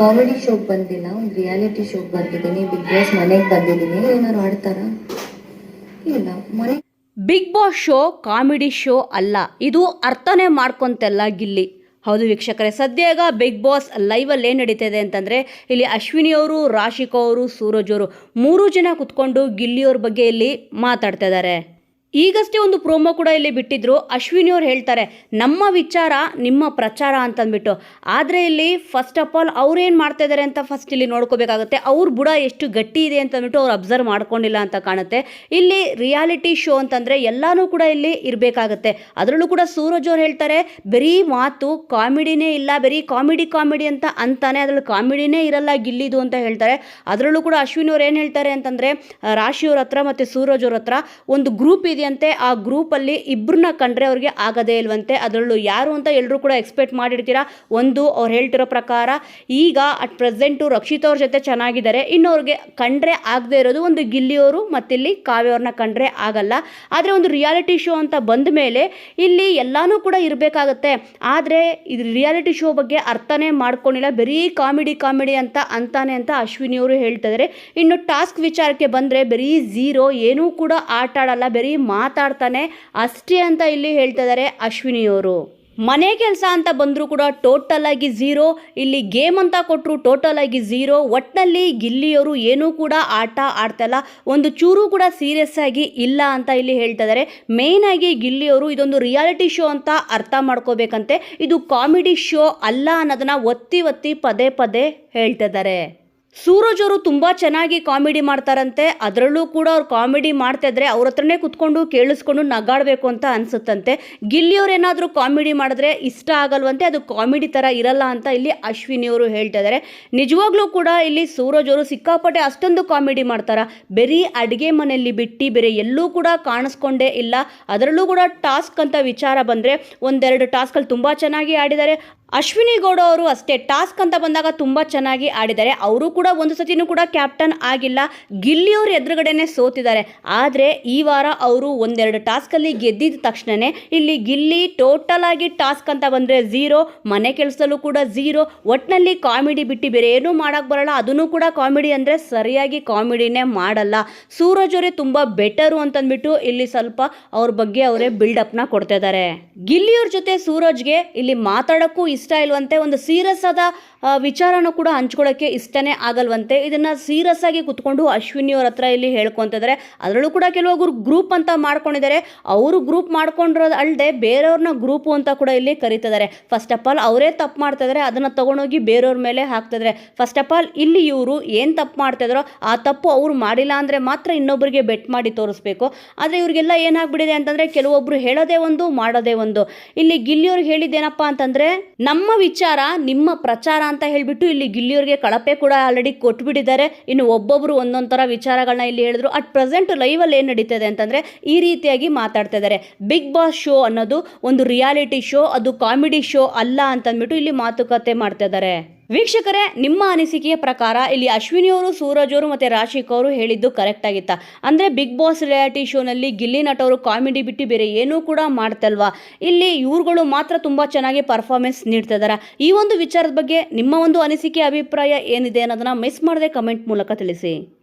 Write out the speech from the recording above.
Comedy ಶೋಗ್ ಬಂದಿಲ್ಲ, ಒಂದು reality ಶೋಗ್ ಬಂದಿದ್ದೀನಿ ಬಿಗ್ ಬಾಸ್ ಮನೆಗೆ ಬಂದಿದ್ದೀನಿ. ಏನಾದ್ರು ಆಡ್ತಾರಾ? ಇಲ್ಲ, ಮನೆ Bigg Boss show comedy show ಅಲ್ಲ, ಇದು ಅರ್ಥನೇ ಮಾಡ್ಕೊಂತೆಲ್ಲ ಗಿಲ್ಲಿ. ಹೌದು ವೀಕ್ಷಕರೇ ಸದ್ಯ ಈಗ ಬಿಗ್ ಬಾಸ್ ಲೈವಲ್ಲಿ ಏನು ನಡೀತಿದೆ ಅಂತಂದರೆ, ಇಲ್ಲಿ ಅಶ್ವಿನಿ ಅವರು, ರಾಶಿಕಾ ಅವರು, ಸೂರಜ್ ಅವರು ಮೂರು ಜನ ಕುತ್ಕೊಂಡು ಗಿಲ್ಲಿಯವ್ರ ಬಗ್ಗೆ ಇಲ್ಲಿ ಮಾತಾಡ್ತಾ ಇದ್ದಾರೆ ಈಗಷ್ಟೇ ಒಂದು ಪ್ರೋಮೋ ಕೂಡ ಇಲ್ಲಿ ಬಿಟ್ಟಿದ್ರು. ಅಶ್ವಿನಿ ಅವ್ರು ಹೇಳ್ತಾರೆ, ನಮ್ಮ ವಿಚಾರ ನಿಮ್ಮ ಪ್ರಚಾರ ಅಂತಂದ್ಬಿಟ್ಟು. ಆದರೆ ಇಲ್ಲಿ ಫಸ್ಟ್ ಆಫ್ ಆಲ್ ಅವ್ರೇನು ಮಾಡ್ತಾ ಇದ್ದಾರೆ ಅಂತ ಫಸ್ಟ್ ಇಲ್ಲಿ ನೋಡ್ಕೋಬೇಕಾಗುತ್ತೆ. ಅವ್ರ ಬುಡ ಎಷ್ಟು ಗಟ್ಟಿ ಇದೆ ಅಂತಂದ್ಬಿಟ್ಟು ಅವ್ರು ಅಬ್ಸರ್ವ್ ಮಾಡ್ಕೊಂಡಿಲ್ಲ ಅಂತ ಕಾಣುತ್ತೆ. ಇಲ್ಲಿ ರಿಯಾಲಿಟಿ ಶೋ ಅಂತಂದರೆ ಎಲ್ಲನೂ ಕೂಡ ಇಲ್ಲಿ ಇರಬೇಕಾಗತ್ತೆ. ಅದರಲ್ಲೂ ಕೂಡ ಸೂರಜ್ ಅವ್ರು ಹೇಳ್ತಾರೆ, ಬರೀ ಮಾತು ಕಾಮಿಡಿನೇ ಇಲ್ಲ, ಬರೀ ಕಾಮಿಡಿ ಕಾಮಿಡಿ ಅಂತ ಅಂತಾನೆ ಅದರಲ್ಲಿ ಕಾಮಿಡಿನೇ ಇರಲ್ಲ ಗಿಲ್ಲಿದು ಅಂತ ಹೇಳ್ತಾರೆ. ಅದರಲ್ಲೂ ಕೂಡ ಅಶ್ವಿನಿ ಅವ್ರು ಏನು ಹೇಳ್ತಾರೆ ಅಂತಂದರೆ ರಾಶಿಯವ್ರ ಹತ್ರ ಮತ್ತು ಸೂರಜ್ ಅವ್ರ ಹತ್ರ ಒಂದು ಗ್ರೂಪ್ ಇದೆಯಂತೆ ಆ ಗ್ರೂಪಲ್ಲಿ ಇಬ್ಬರನ್ನ ಕಂಡ್ರೆ ಅವ್ರಿಗೆ ಆಗದೇ ಇಲ್ವಂತೆ. ಅದರಲ್ಲೂ ಯಾರು ಅಂತ ಎಲ್ಲರೂ ಕೂಡ ಎಕ್ಸ್ಪೆಕ್ಟ್ ಮಾಡಿರ್ತೀರಾ? ಒಂದು ಅವ್ರು ಹೇಳ್ತಿರೋ ಪ್ರಕಾರ, ಈಗ ಅಟ್ ಪ್ರೆಸೆಂಟು ರಕ್ಷಿತ್ ಅವ್ರ ಜೊತೆ ಚೆನ್ನಾಗಿದ್ದಾರೆ. ಇನ್ನು ಅವ್ರಿಗೆ ಕಂಡ್ರೆ ಆಗದೆ ಇರೋದು ಒಂದು ಗಿಲ್ಲಿಯವರು ಮತ್ತಿಲ್ಲಿ ಕಾವ್ಯವ್ರನ್ನ ಕಂಡ್ರೆ ಆಗಲ್ಲ. ಆದರೆ ಒಂದು ರಿಯಾಲಿಟಿ ಶೋ ಅಂತ ಬಂದ ಮೇಲೆ ಇಲ್ಲಿ ಎಲ್ಲನೂ ಕೂಡ ಇರಬೇಕಾಗತ್ತೆ. ಆದರೆ ಇದು ರಿಯಾಲಿಟಿ ಶೋ ಬಗ್ಗೆ ಅರ್ಥನೇ ಮಾಡ್ಕೊಂಡಿಲ್ಲ. ಬರೀ ಕಾಮಿಡಿ ಕಾಮಿಡಿ ಅಂತ ಅಂತಾನೆ ಅಂತ ಅಶ್ವಿನಿಯವರು ಅವರು ಹೇಳ್ತಿದ್ದಾರೆ ಇನ್ನು ಟಾಸ್ಕ್ ವಿಚಾರಕ್ಕೆ ಬಂದರೆ ಬರೀ ಝೀರೋ, ಏನೂ ಕೂಡ ಆಟ ಆಡಲ್ಲ. ಬರೀ ಮಾತಾಡ್ತಾನೆ. ಅಷ್ಟೇ ಅಂತ ಇಲ್ಲಿ ಹೇಳ್ತಾ ಇದ್ದಾರೆ ಅಶ್ವಿನಿಯವರು ಮನೆ ಕೆಲಸ ಅಂತ ಬಂದರೂ ಕೂಡ ಟೋಟಲ್ ಆಗಿ ಝೀರೋ ಇಲ್ಲಿ ಗೇಮ್ ಅಂತ ಕೊಟ್ಟರು ಟೋಟಲ್ ಆಗಿ ಝೀರೋ ಒಟ್ಟಿನಲ್ಲಿ ಗಿಲ್ಲಿಯವರು ಏನೂ ಕೂಡ ಆಟ ಆಡ್ತಾಯಿಲ್ಲ ಒಂದು ಚೂರು ಕೂಡ ಸೀರಿಯಸ್ ಆಗಿ ಇಲ್ಲ ಅಂತ ಇಲ್ಲಿ ಹೇಳ್ತಾ ಇದ್ದಾರೆ ಆಗಿ ಗಿಲ್ಲಿಯವರು ಇದೊಂದು ರಿಯಾಲಿಟಿ ಶೋ ಅಂತ ಅರ್ಥ ಮಾಡ್ಕೋಬೇಕಂತೆ. ಇದು ಕಾಮಿಡಿ ಶೋ ಅಲ್ಲ ಅನ್ನೋದನ್ನ ಒತ್ತಿ ಒತ್ತಿ ಪದೇ ಪದೇ ಹೇಳ್ತಾ ಇದ್ದಾರೆ ಸೂರಜ್ ಅವರು ತುಂಬ ಚೆನ್ನಾಗಿ ಕಾಮಿಡಿ ಮಾಡ್ತಾರಂತೆ. ಅದರಲ್ಲೂ ಕೂಡ ಅವ್ರು ಕಾಮಿಡಿ ಮಾಡ್ತಾ ಇದ್ರೆ ಅವ್ರ ಹತ್ರನೇ ಕುತ್ಕೊಂಡು ಕೇಳಿಸ್ಕೊಂಡು ನಗಾಡಬೇಕು ಅಂತ ಅನಿಸುತ್ತಂತೆ. ಗಿಲ್ಲಿಯವ್ರು ಏನಾದರೂ ಕಾಮಿಡಿ ಮಾಡಿದ್ರೆ ಇಷ್ಟ ಆಗಲ್ವಂತೆ, ಅದು ಕಾಮಿಡಿ ಥರ ಇರಲ್ಲ ಅಂತ ಇಲ್ಲಿ ಅಶ್ವಿನಿ ಅವರು ಹೇಳ್ತಾ ಇದ್ದಾರೆ. ನಿಜವಾಗ್ಲೂ ಕೂಡ ಇಲ್ಲಿ ಸೂರಜ್ ಅವರು ಸಿಕ್ಕಾಪಟ್ಟೆ ಅಷ್ಟೊಂದು ಕಾಮಿಡಿ ಮಾಡ್ತಾರೆ? ಬರೀ ಅಡುಗೆ ಮನೆಯಲ್ಲಿ ಬಿಟ್ಟು ಬೇರೆ ಎಲ್ಲೂ ಕೂಡ ಕಾಣಿಸ್ಕೊಂಡೇ ಇಲ್ಲ. ಅದರಲ್ಲೂ ಕೂಡ ಟಾಸ್ಕ್ ಅಂತ ವಿಚಾರ ಬಂದರೆ ಒಂದೆರಡು ಟಾಸ್ಕಲ್ಲಿ ತುಂಬ ಚೆನ್ನಾಗಿ ಆಡಿದ್ದಾರೆ. ಅಶ್ವಿನಿ ಗೌಡ ಅವರು ಅಷ್ಟೇ ಟಾಸ್ಕ್ ಅಂತ ಬಂದಾಗ ತುಂಬ ಚೆನ್ನಾಗಿ ಆಡಿದ್ದಾರೆ. ಅವರು ಕೂಡ ಒಂದು ಸತಿನೂ ಕೂಡ ಕ್ಯಾಪ್ಟನ್ ಆಗಿಲ್ಲ. ಗಿಲ್ಲಿಯವ್ರ ಎದುರುಗಡೆನೆ ಸೋತಿದ್ದಾರೆ. ಆದರೆ ಈ ವಾರ ಅವರು ಒಂದೆರಡು ಟಾಸ್ಕಲ್ಲಿ ಗೆದ್ದಿದ ತಕ್ಷಣವೇ ಇಲ್ಲಿ ಗಿಲ್ಲಿ ಟೋಟಲ್ ಆಗಿ ಟಾಸ್ಕ್ ಅಂತ ಬಂದರೆ ಝೀರೋ ಮನೆ ಕೆಲಸದಲ್ಲೂ ಕೂಡ ಝೀರೋ ಒಟ್ಟಿನಲ್ಲಿ ಕಾಮಿಡಿ ಬಿಟ್ಟು ಬೇರೆ ಏನೂ ಮಾಡೋಕ್ಕೆ ಬರಲ್ಲ. ಅದನ್ನು ಕೂಡ ಕಾಮಿಡಿ ಅಂದರೆ ಸರಿಯಾಗಿ ಕಾಮಿಡಿನೇ ಮಾಡಲ್ಲ. ಸೂರಜ್ ಅವರೇ ತುಂಬ ಬೆಟರು ಅಂತಂದ್ಬಿಟ್ಟು ಇಲ್ಲಿ ಸ್ವಲ್ಪ ಅವ್ರ ಬಗ್ಗೆ ಅವರೇ ಬಿಲ್ಡಪ್ನ ಕೊಡ್ತಾ ಇದ್ದಾರೆ. ಗಿಲ್ಲಿಯವ್ರ ಜೊತೆ ಸೂರಜ್ಗೆ ಇಲ್ಲಿ ಮಾತಾಡೋಕ್ಕೂ ಇಷ್ಟ ಇಲ್ವಂತೆ, ಒಂದು ಸೀರಿಯಸ್ ಆದ ವಿಚಾರನೂ ಕೂಡ ಹಂಚ್ಕೊಳ್ಳೋಕ್ಕೆ ಇಷ್ಟನೇ ಆಗಲ್ವಂತೆ. ಇದನ್ನು ಸೀರಿಯಸ್ ಆಗಿ ಕುತ್ಕೊಂಡು ಅಶ್ವಿನಿ ಅವ್ರ ಹತ್ರ ಇಲ್ಲಿ ಹೇಳ್ಕೊತಿದ್ದಾರೆ. ಅದರಲ್ಲೂ ಕೂಡ ಕೆಲವೊಬ್ರು ಗ್ರೂಪ್ ಅಂತ ಮಾಡ್ಕೊಂಡಿದ್ದಾರೆ. ಅವರು ಗ್ರೂಪ್ ಮಾಡ್ಕೊಂಡಿರೋದು ಅಲ್ಲದೆ ಬೇರೆಯವ್ರನ್ನ ಗ್ರೂಪು ಅಂತ ಕೂಡ ಇಲ್ಲಿ ಕರೀತಿದ್ದಾರೆ. ಫಸ್ಟ್ ಆಫ್ ಆಲ್ ಅವರೇ ತಪ್ಪು ಮಾಡ್ತಾ ಇದ್ದಾರೆ ಅದನ್ನು ತಗೊಂಡೋಗಿ ಬೇರೆಯವ್ರ ಮೇಲೆ ಹಾಕ್ತಿದ್ದಾರೆ. ಫಸ್ಟ್ ಆಫ್ ಆಲ್ ಇಲ್ಲಿ ಇವರು ಏನು ತಪ್ಪು ಮಾಡ್ತಿದಾರೋ, ಆ ತಪ್ಪು ಅವ್ರು ಮಾಡಿಲ್ಲ ಅಂದರೆ ಮಾತ್ರ ಇನ್ನೊಬ್ಬರಿಗೆ ಬೆಟ್ ಮಾಡಿ ತೋರಿಸ್ಬೇಕು. ಆದರೆ ಇವರಿಗೆಲ್ಲ ಏನಾಗ್ಬಿಟ್ಟಿದೆ ಅಂತಂದರೆ ಕೆಲವೊಬ್ಬರು ಹೇಳೋದೇ ಒಂದು, ಮಾಡೋದೇ ಒಂದು. ಇಲ್ಲಿ ಗಿಲ್ಲಿಯವ್ರಿಗೆ ಹೇಳಿದ್ದೇನಪ್ಪ ಅಂತಂದರೆ ನಮ್ಮ ವಿಚಾರ, ನಿಮ್ಮ ಪ್ರಚಾರ ಅಂತ ಹೇಳಿಬಿಟ್ಟು ಇಲ್ಲಿ ಗಿಲ್ಲಿಯವ್ರಿಗೆ ಕಳಪೆ ಕೂಡ ಆಲ್ರೆಡಿ ಕೊಟ್ಬಿಟ್ಟಿದ್ದಾರೆ. ಇನ್ನು ಒಬ್ಬೊಬ್ಬರು ಒಂದೊಂದು ಥರ ವಿಚಾರಗಳನ್ನ ಇಲ್ಲಿ ಹೇಳಿದ್ರು. ಅಟ್ ಪ್ರೆಸೆಂಟ್ ಲೈವಲ್ಲಿ ಏನು ನಡೀತದೆ ಅಂತಂದರೆ, ಈ ರೀತಿಯಾಗಿ ಮಾತಾಡ್ತಾ ಇದ್ದಾರೆ. ಬಿಗ್ ಬಾಸ್ ಶೋ ಅನ್ನೋದು ಒಂದು ರಿಯಾಲಿಟಿ ಶೋ ಅದು ಕಾಮಿಡಿ ಶೋ ಅಲ್ಲ ಅಂತಂದ್ಬಿಟ್ಟು ಇಲ್ಲಿ ಮಾತುಕತೆ ಮಾಡ್ತಾ ಇದ್ದಾರೆ. ವೀಕ್ಷಕರೇ, ನಿಮ್ಮ ಅನಿಸಿಕೆಯ ಪ್ರಕಾರ ಇಲ್ಲಿ ಅಶ್ವಿನಿ ಅವರು ಸೂರಜ್ ಅವರು ಮತ್ತು ರಾಶಿಕ್ ಅವರು ಹೇಳಿದ್ದು ಕರೆಕ್ಟ್ ಆಗಿತ್ತಾ? ಅಂದರೆ ಬಿಗ್ ಬಾಸ್ ರಿಯಾಲಿಟಿ ಶೋನಲ್ಲಿ ಗಿಲ್ಲಿ ನಟ ಅವರು ಕಾಮಿಡಿ ಬಿಟ್ಟು ಬೇರೆ ಏನೂ ಕೂಡ ಮಾಡ್ತಲ್ವಾ? ಇಲ್ಲಿ ಇವ್ರುಗಳು ಮಾತ್ರ ತುಂಬ ಚೆನ್ನಾಗಿ ಪರ್ಫಾರ್ಮೆನ್ಸ್ ನೀಡ್ತಾ ಇದ್ದಾರೆ ಈ ಒಂದು ವಿಚಾರದ ಬಗ್ಗೆ ನಿಮ್ಮ ಒಂದು ಅನಿಸಿಕೆ, ಅಭಿಪ್ರಾಯ ಏನಿದೆ ಅನ್ನೋದನ್ನ ಮಿಸ್ ಮಾಡದೆ ಕಮೆಂಟ್ ಮೂಲಕ ತಿಳಿಸಿ.